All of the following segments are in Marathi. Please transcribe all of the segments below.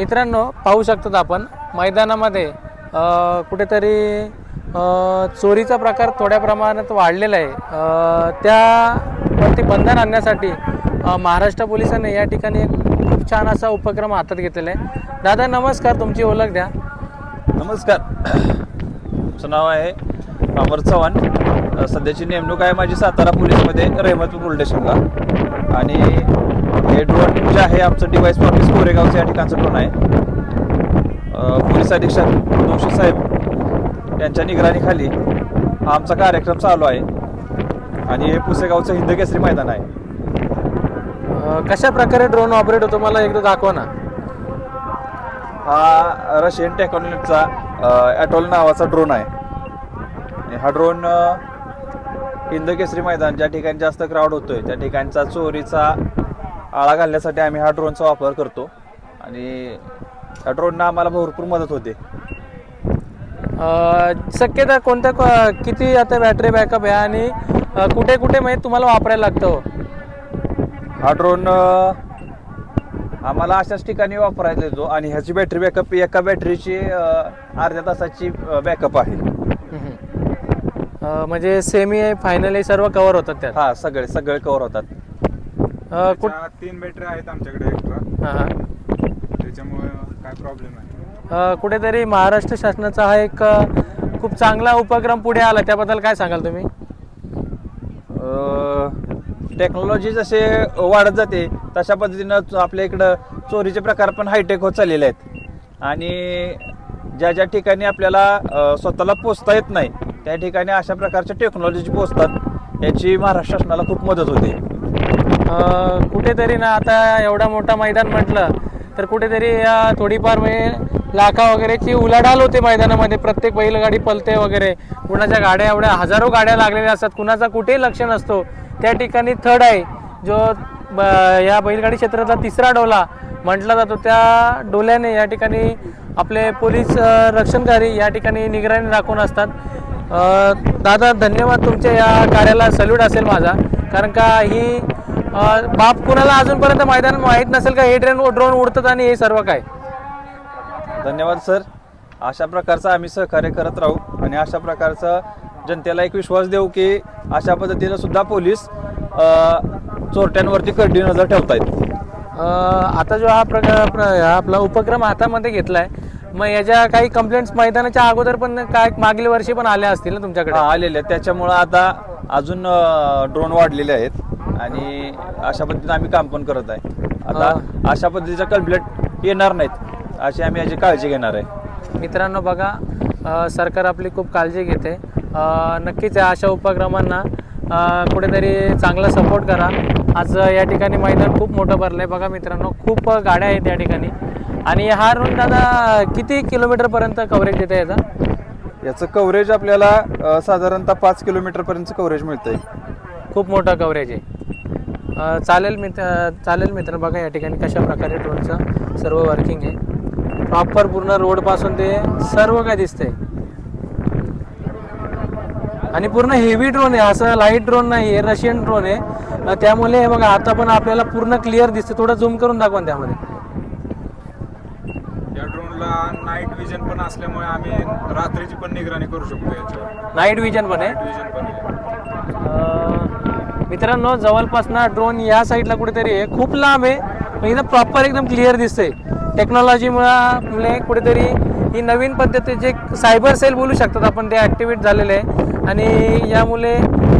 मित्रांनो पाहू शकतात आपण मैदानामध्ये कुठेतरी चोरीचा प्रकार थोड्या प्रमाणात वाढलेला आहे. त्यावरती बंधन आणण्यासाठी महाराष्ट्र पोलिसांनी या ठिकाणी एक खूप छान असा उपक्रम हातात घेतलेला आहे. दादा नमस्कार तुमची ओळख द्या. नमस्कार. तुमचं नाव आहे अमर चव्हाण. सध्याची नेमणूक आहे माझी सातारा पोलीसमध्ये रहमतपूर पोलीस स्टेशनला आणि हे ड्रोन जे आहे आमचं डिवाइस ऑफिस कोरेगावचं या ठिकाणचं ड्रोन आहे. पोलीस अधीक्षक दोशी साहेब यांच्या निगराणीखाली हा आमचा कार्यक्रम चालू आहे. आणि हे पुसेगावचं हिंद केसरी मैदान आहे. कशा प्रकारे ड्रोन ऑपरेट होतो मला एकदा दाखवा ना. हा रशियन टेक्नॉलॉजीचा ॲटोल नावाचा ड्रोन आहे. हा ड्रोन हिंद केसरी मैदान ज्या ठिकाणी जास्त क्राऊड होतोय त्या ठिकाणचा चोरीचा आळा घालण्यासाठी आम्ही हा ड्रोनचा वापर करतो आणि या ड्रोननं आम्हाला भरपूर मदत होते अ, शक्यता कोणत्या को- किती आता बॅटरी बॅकअप आहे आणि अ, कुठे कुठे म्हणजे तुम्हाला वापरायला लागतं हो? हा ड्रोन आम्हाला अशाच ठिकाणी वापरायला येतो आणि ह्याची बॅटरी बॅकअप एका बॅटरीची अर्ध्या तासाची बॅकअप आहे. अ, म्हणजे सेमी आहे फायनल आहे सर्व कव्हर होतात त्यात. हा सगळे सगळे कव्हर होतात. अ, कुठ त्याच्या तीन बॅटरी आहेत आमच्याकडे एक्स्ट्रा हा, हा. त्याच्यामुळे काय प्रॉब्लेम आहे अ, कुठेतरी महाराष्ट्र शासनाचा हा एक अ, खूप चांगला उपक्रम पुढे आला. त्याबद्दल काय सांगाल तुम्ही? टेक्नॉलॉजी जसे वाढत जाते तशा पद्धतीनं च- आपल्या इकडं चोरीचे प्रकार पण हायटेक होत चाललेले आहेत. आणि ज्या ज्या ठिकाणी आपल्याला अ, स्वतःला पोचता येत नाही त्या ठिकाणी अशा प्रकारच्या टेक्नॉलॉजी पोचतात याची महाराष्ट्र शासनाला खूप मदत होते. कुठेतरी ना आता एवढा मोठा मैदान म्हटलं तर कुठेतरी या थोडीफार म्हणजे लाखा वगैरेची उलाढाल होते मैदानामध्ये. प्रत्येक बैलगाडी पलते वगैरे. कुणाच्या गाड्या एवढ्या हजारो गाड्या लागलेल्या असतात कुणाचा कुठेही लक्ष नसतो. त्या ठिकाणी थर्ड आहे जो ब- या बैलगाडी क्षेत्रातला तिसरा डोला म्हटला जातो त्या डोल्याने या ठिकाणी आपले पोलीस रक्षणकारी या ठिकाणी निगराणी राखून असतात. दादा धन्यवाद तुमच्या या कार्याला सल्यूट असेल माझा. कारण का ही बाप कुणाला अजूनपर्यंत मैदान माहीत नसेल का हे ट्रेन ड्रोन उडतात आणि हे सर्व काय? धन्यवाद सर. अशा प्रकारचं आम्ही सहकार्य करत राहू आणि अशा प्रकारचं जनतेला एक विश्वास देऊ की अशा पद्धतीनं सुद्धा पोलीस चोरट्यांवरती करडी नजर ठेवतायत. आता जो हा प्रकार प्र- आपला उपक्रम हातामध्ये घेतलाय मग याच्या काही कंप्लेंट्स मैदानाच्या अगोदर पण काय मागील वर्षी पण आल्या असतील ना तुमच्याकडे? आलेले आहेत. त्याच्यामुळं आता अजून ड्रोन वाढलेले आहेत. आणि अशा पद्धतीने आम्ही काम पण करत आहे. आता अशा पद्धतीच्या कंप्लेंट येणार नाहीत. अशी आम्ही याची काळजी घेणार आहे. मित्रांनो बघा अ, सरकार आपली खूप काळजी घेते. अ, नक्कीच या अशा उपक्रमांना अ, कुठेतरी चांगला सपोर्ट करा. आज या ठिकाणी मैदान खूप मोठं भरलं आहे बघा मित्रांनो खूप गाड्या आहेत या ठिकाणी. आणि हा रोड दादा किती किलोमीटरपर्यंत कव्हरेज देते याचा? याचं कव्हरेज आपल्याला अ, साधारणतः पाच किलोमीटरपर्यंत कव्हरेज मिळतंय. खूप मोठा कव्हरेज आहे. अ, चालेल मित्र चालेल मित्र बघा या ठिकाणी कशा प्रकारे ड्रोनचं सर्व वर्किंग आहे. प्रॉपर पूर्ण रोडपासून ते सर्व काय दिसतंय. आणि पूर्ण हेवी ड्रोन आहे. असं लाइट ड्रोन नाही आहे रशियन ड्रोन आहे. अ, त्यामुळे हे बघा आता पण आपल्याला पूर्ण क्लिअर दिसते थोडं झूम करून दाखवा त्यामध्ये. ड्रोनला नाईट विजन पण असल्यामुळे आम्ही रात्रीची पण निगराणी करू शकतो याच्यावर. नाईट विजन पण आहे? नाईट विजन पण आहे. अ, मित्रांनो जवळपास ना ड्रोन या साईडला कुठेतरी आहे. खूप लांब आहे पण इथं प्रॉपर एकदम क्लिअर दिसतंय. टेक्नॉलॉजीमुळे कुठेतरी ही नवीन पद्धतीचे सायबर सेल बोलू शकतात आपण ते ॲक्टिवेट झालेले आहे. आणि यामुळे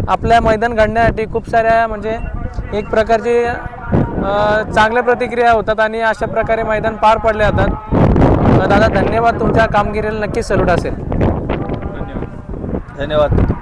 आपल्या मैदान घडण्यासाठी खूप साऱ्या म्हणजे एक प्रकारचे अ, चांगल्या प्रतिक्रिया होतात आणि अशा प्रकारे मैदान पार पडले जातात. अ, दादा धन्यवाद तुमच्या कामगिरीला नक्कीच सल्यूट असेल. धन्यवाद. धन्यवाद.